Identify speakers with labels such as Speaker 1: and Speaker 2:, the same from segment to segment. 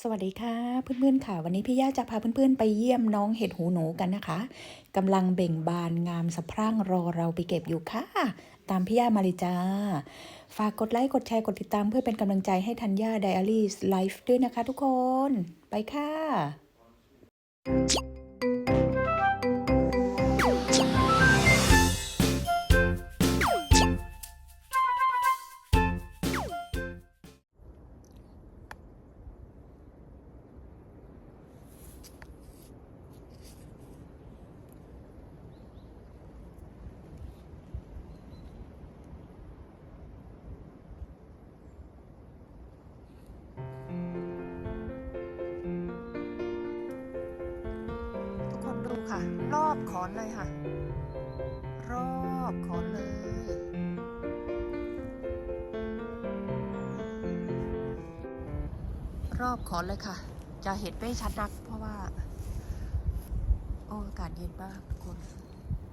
Speaker 1: สวัสดีค่ะเพื่อนๆค่ะ วันนี้พี่ย่าจะพาเพื่อนๆ ไปเยี่ยมน้องเห็ดหูหนูกันนะคะกำลังเบ่งบานงามสะพรั่งรอเราไปเก็บอยู่ค่ะ ตามพี่ย่ามาเลยจ้า ฝากกดไลค์กดแชร์กดติดตามเพื่อเป็นกำลังใจให้ทัญญาไดอารี่ไลฟ์ด้วยนะคะทุกคน ไปค่ะ
Speaker 2: รอบขอนเลยค่ะ รอบขอนเลยรอบขอนเลยค่ะ จะเห็นไม่ชัดนัก เพราะว่า โอ้อากาศเย็นมากทุกคน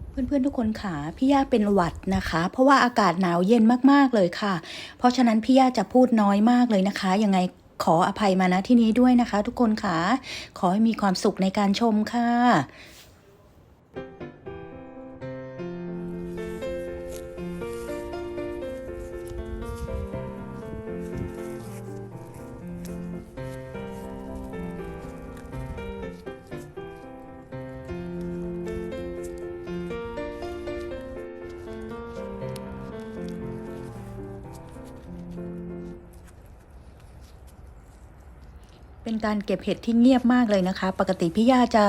Speaker 1: เพื่อนๆทุกคนค่ะพี่ย่าเป็นหวัดนะคะ เพราะว่าอากาศหนาวเย็นมากๆเลยค่ะ เพราะฉะนั้นพี่ย่าจะพูดน้อยมากเลยนะคะ ยังไงขออภัยมาณที่นี้ด้วยนะคะ ทุกคนค่ะ ขอให้มีความสุขในการชมค่ะ เป็นการเก็บเห็ดที่เงียบมากเลยนะคะ ปกติพี่ย่าจะ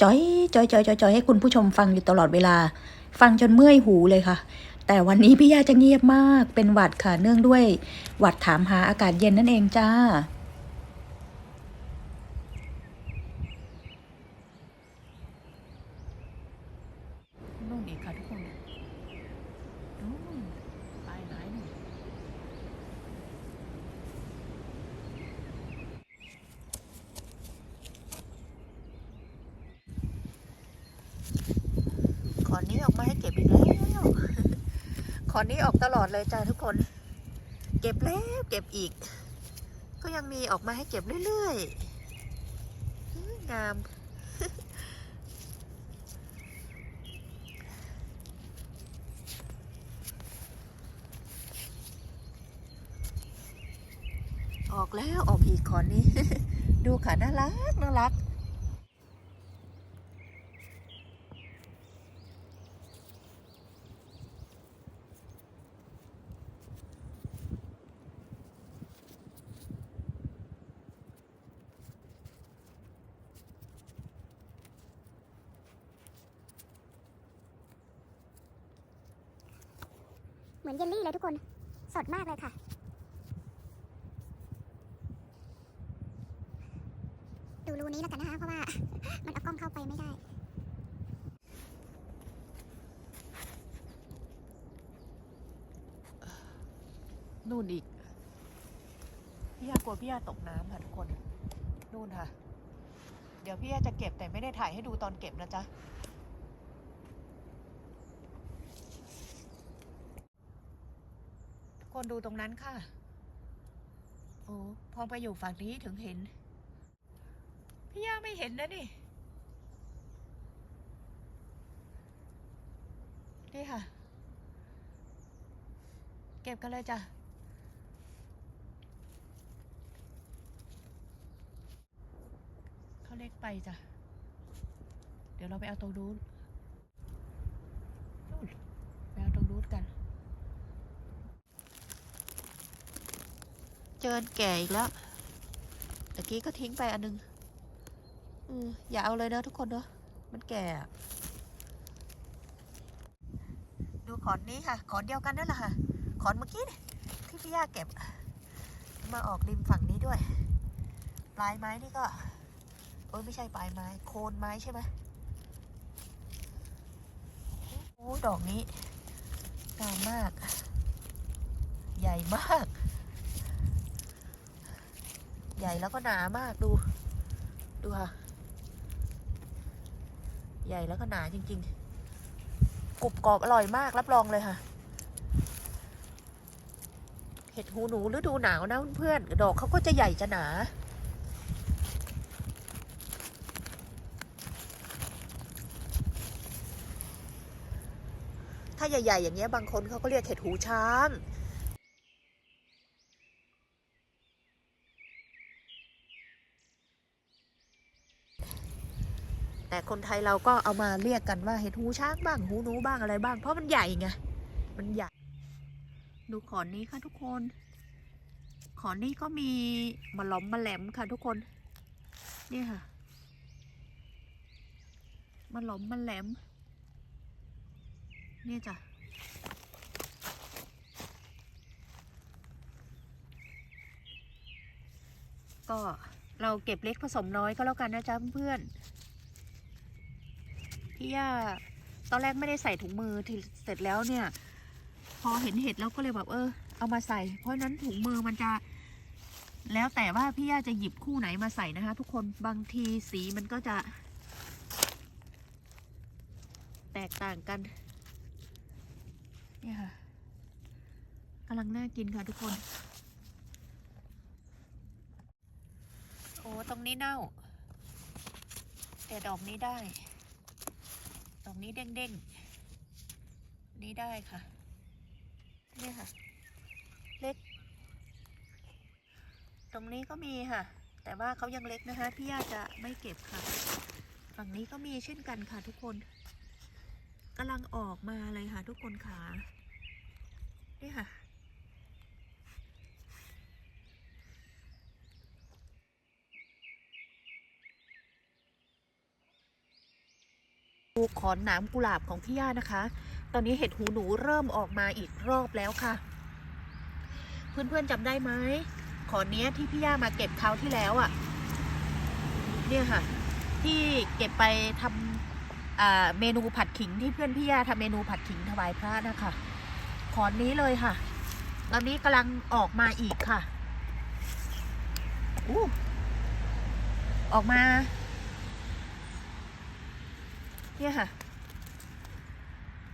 Speaker 1: จอยจอยจอยจอยจอยให้คุณผู้ชมฟังอยู่ตลอดเวลา ฟังจนเมื่อยหูเลยค่ะ แต่วันนี้พี่ย่าจะเงียบมาก เป็นหวัดค่ะ เนื่องด้วยหวัดถามหาอากาศเย็นนั่นเองจ้า
Speaker 2: นู่นอีกค่ะทุกคนนู่นปลายไม้นี่ขอนนี้ออกมาให้ เก็บอีกแล้วขอนนี้ออกตลอดเลยจ้าทุกคน เก็บแล้วเก็บอีก ก็ยังมีออกมาให้เก็บเรื่อยๆอื้องามออกแล้วออกอีกขอนนี้ ดูค่ะน่ารักน่ารัก
Speaker 3: มือนเยลลี่เลยทุกคน สดมากเลยค่ะ ดูรูนี้แล้วกันนะคะ เพราะว่า มันเอากล้องเข้าไปไม่ได้
Speaker 2: นู่นอีกพี่ยากลัวพี่ยาตกน้ำค่ะทุกคน นู่นค่ะ เดี๋ยวพี่ยาจะเก็บแต่ไม่ได้ถ่ายให้ดูตอนเก็บนะจ๊ะ ทุก คนดูตรงนั้นค่ะ โอ้พอไปอยู่ฝั่งนี้ถึงเห็น พี่ยาไม่เห็นนะนี่ นี่ค่ะ เก็บกันเลยจ้ะ เขาเล็กไปจ้ะ เดี๋ยวเราไปเอาตรงนู้นไปเอาตรงนู้นกัน เจอันแก่อีกแล้วตะกี้ก็ทิ้งไปอันนึงอืมอย่าเอาเลยนะทุกคนเนอะมันแก่ ดูขอนนี้ค่ะ ขอนเดียวกันนั่นแหละค่ะ ขอนเมื่อกี้นี่ที่พี่ย่าเก็บ มาออกริมฝั่งนี้ด้วย ปลายไม้นี่ก็เออไม่ใช่ปลายไม้ โคนไม้ใช่ไหมโอ้ดอกนี้งามมาก ใหญ่มาก ใหญ่แล้วก็หนามากดู ดูค่ะ ใหญ่แล้วก็หนาจริง ๆกรุบกรอบอร่อยมากรับรองเลยค่ะ เห็ดหูหนูหรือดูหนาวนะเพื่อนดอกเขาก็จะใหญ่จะหนาถ้าใหญ่ ๆ อย่างเงี้ยบางคนเขาก็เรียกเห็ดหูช้าง แต่คนไทยเราก็เอามาเรียกกันว่าเห็ดหูช้างบ้างหูหนูบ้างอะไรบ้าง เพราะมันใหญ่ไง มันใหญ่ ดูขอนนี้ค่ะทุกคน ขอนนี้ก็มีมะล้อมมะแหลมค่ะทุกคน นี่ค่ะมะล้อมมะแหลม นี่จ้ะก็เราเก็บเล็กผสมน้อยก็แล้วกันนะจ๊ะเพื่อนๆ พี่ยาตอนแรกไม่ได้ใส่ถุงมือที่เสร็จแล้วเนี่ย พอเห็นเห็ดแล้วก็เลยแบบเออ เอามาใส่ เพราะนั้นถุงมือมันจะ แล้วแต่ว่าพี่ย่าจะหยิบคู่ไหนมาใส่นะคะ ทุกคนบางทีสีมันก็จะ แตกต่างกันเนี่ยค่ะกำลังน่ากินค่ะทุกคน โอ้ตรงนี้เน่า แต่ดอกนี้ได้ อกนี้เด้งๆ นี้ได้ค่ะเนี่ยค่ะ เล็ก ตรงนี้ก็มีค่ะ แต่ว่าเขายังเล็กนะคะ พี่ย่าจะไม่เก็บค่ะ ฝั่งนี้ก็มีเช่นกันค่ะทุกคนกำลังออกมาเลยค่ะทุกคนขานี่ค่ะูขอนหนามกุหลาบของพี่ย่านะคะ ตอนนี้เห็ดหูหนูเริ่มออกมาอีกรอบแล้วค่ะ เพื่อนๆจำได้ไหมขอนเนี้ยที่พี่ย่ามาเก็บคราวที่แล้วอะ่ะ เนี่ยค่ะ ที่เก็บไปทำอ่าเมนูผัดขิงที่เพื่อนพี่ย่าทำเมนูผัดขิงถวายพระนะคะขอนนี้เลยค่ะตอนนี้กำลังออกมาอีกค่ะอู้ออกมา เนี่ยค่ะ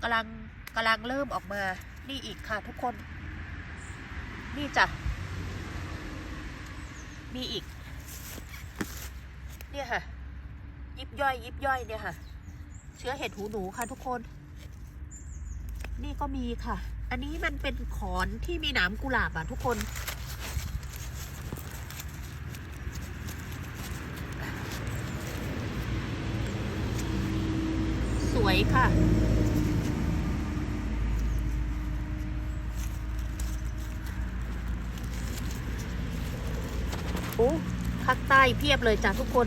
Speaker 2: กำลังกำลังเริ่มออกมา นี่อีกค่ะทุกคน นี่จ้ะ มีอีก เนี่ยค่ะ ยิบย่อย ยิบย่อยเนี่ยค่ะ เชื้อเห็ดหูหนูค่ะทุกคน นี่ก็มีค่ะ อันนี้มันเป็นขอนที่มีหนามกุหลาบอะทุกคน สวย ค่ะ โอ้ภาคใต้เพียบเลยจ้ะทุกคน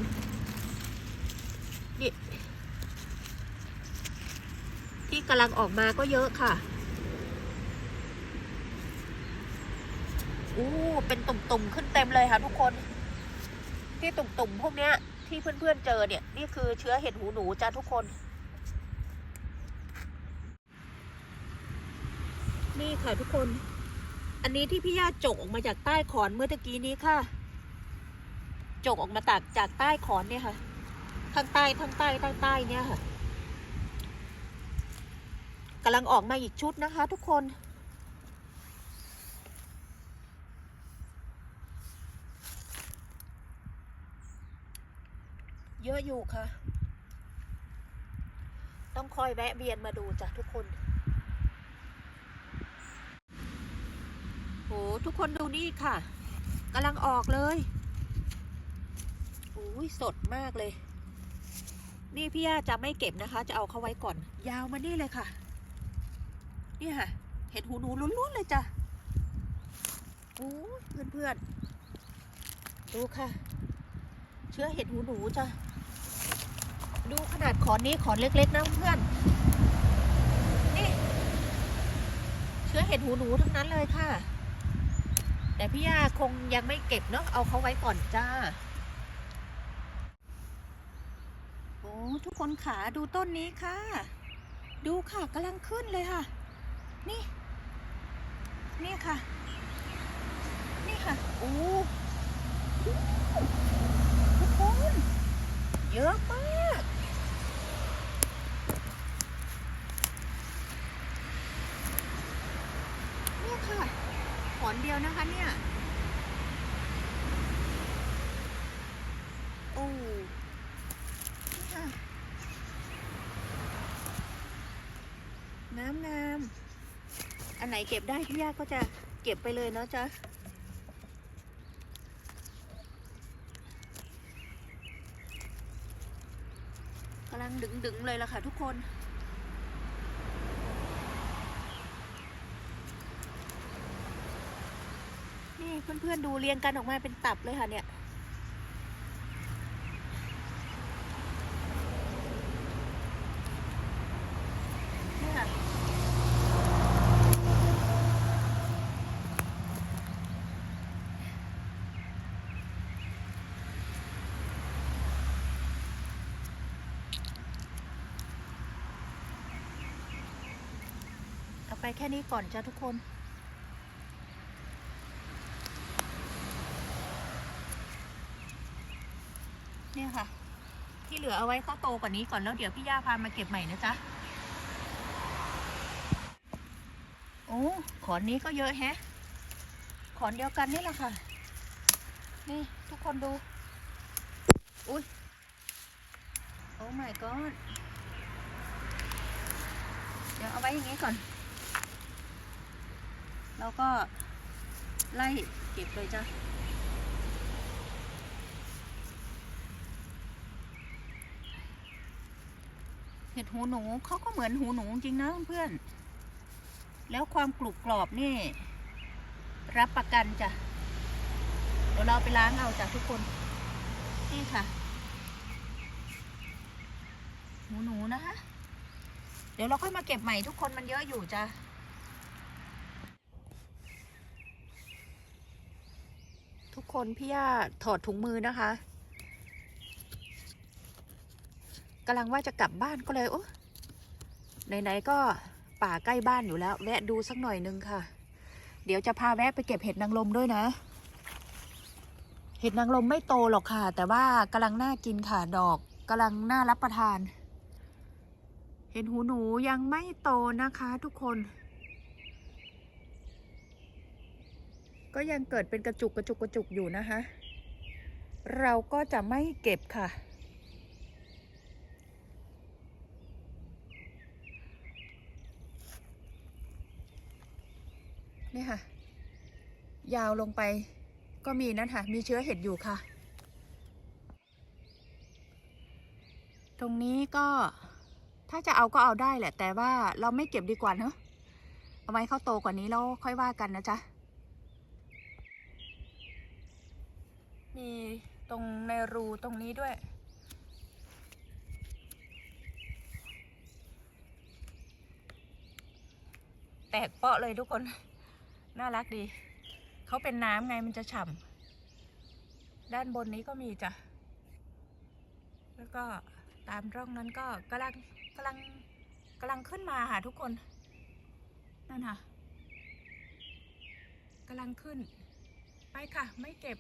Speaker 2: นี่ที่กำลังออกมาก็เยอะค่ะอู้เป็นตุ่มๆขึ้นเต็มเลยค่ะทุกคน ที่ตุ่มๆพวกเนี้ยที่เพื่อนๆเจอเนี่ย นี่คือเชื้อเห็ดหูหนูจ้ะทุกคน นี่ค่ะทุกคน อันนี้ที่พี่ย่าจกออกมาจากใต้ขอนเมื่อตะกี้นี้ค่ะ จกออกมาจากจากใต้ขอนเนี่ยค่ะทางใต้ทางใต้ทางใต้เนี่ยค่ะกำลังออกมาอีกชุดนะคะ ทุกคน เยอะอยู่ค่ะ ต้องคอยแวะเวียนมาดูจ้ะทุกคน หทุกคนดูนี่ค่ะกำลังออกเลยอุ้ยสดมากเลย นี่พี่ย่าจะไม่เก็บนะคะ จะเอาเข้าไว้ก่อน ยาวมานี่เลยค่ะ นี่ค่ะ เห็ดหูหนูล้วนๆเลยจ้ะโอ้ยเพื่อนดูค่ะ เชื้อเห็ดหูหนูจ้ะ ดูขนาดขอนนี้ขอนเล็กๆนะเพื่อน นี่ เชื้อเห็ดหูหนูทั้งนั้นเลยค่ะ แต่พี่ยาคงยังไม่เก็บเนาะเอาเขาไว้ก่อนจ้าโอ้ทุกคนขาดูต้นนี้ค่ะ ดูค่ะกำลังขึ้นเลยค่ะ นี่ นี่ค่ะ นี่ค่ะโอ้ทุกคน เยอะมาก เนี่ยค่ะ ข อนเดียวนะคะเนี่ย โอ้นี่ค่ะงามามงาม อันไหนเก็บได้พี่ย่าก็จะเก็บไปเลยเนาะจ๊ะกำลังดึงๆเลยล่ะค่ะทุกคน นี่ เพื่อนๆดูเรียงกันออกมาเป็นตับเลยค่ะเนี่ย เอาไปแค่นี้ก่อนจ้ะทุกคน เนี่ยค่ะ ที่เหลื อเอาไว้เขาโตกว่านี้ก่อนแล้วเดี๋ยวพี่ย่าพามาเก็บใหม่นะจ๊ะโอ้ขอนนี้ก็เยอะแฮะ ขอนเดียวกันนี่แหละค่ะ นี่ทุกคนดู อุ้ยโอ้ my god เดี๋ยวเอาไว้อย่างนี้ก่อน แล้วก็ไล่เก็บเลยจ้ะ เห็ดหูหนูเขาก็เหมือนหูหนูจริงนะเพื่อน แล้วความกรุบกรอบนี่ รับประกันจ้ะ เดี๋ยวเราไปล้างเอาจ้ะทุกคน นี่ค่ะ หูหนูนะคะ เดี๋ยวเราค่อยมาเก็บใหม่ทุกคนมันเยอะอยู่จ้ะทุกคนพี่ย่าถอดถุงมือนะคะ กำลังว่าจะกลับบ้านก็เลยโอ้ไหนๆก็ป่าใกล้บ้านอยู่แล้วแวะดูสักหน่อยนึงค่ะ เดี๋ยวจะพาแวะไปเก็บเห็ดนางรมด้วยนะ เห็ดนางรมไม่โตหรอกค่ะ แต่ว่ากำลังน่ากินค่ะดอกกำลังน่ารับประทาน เห็ดหูหนูยังไม่โตนะคะทุกคน ก็ยังเกิดเป็นกระจุกกระจุกกระจุกอยู่นะคะ เราก็จะไม่เก็บค่ะ นี่ค่ะ ยาวลงไปก็มีนั่นค่ะมีเชื้อเห็ดอยู่ค่ะ ตรงนี้ก็ถ้าจะเอาก็เอาได้แหละ แต่ว่าเราไม่เก็บดีกว่าเนอะเอาไว้เข้าโตกว่านี้แล้วค่อยว่ากันนะจ๊ะ มีตรงในรูตรงนี้ด้วยแตกเปาะเลยทุกคน น่ารักดี เขาเป็นน้ำไงมันจะฉ่ำด้านบนนี้ก็มีจ้ะ แล้วก็ตามร่องนั้นก็กำลังกำลังกำลังขึ้นมาค่ะทุกคน นั่นค่ะกำลังขึ้น ไปค่ะ ไม่เก็บ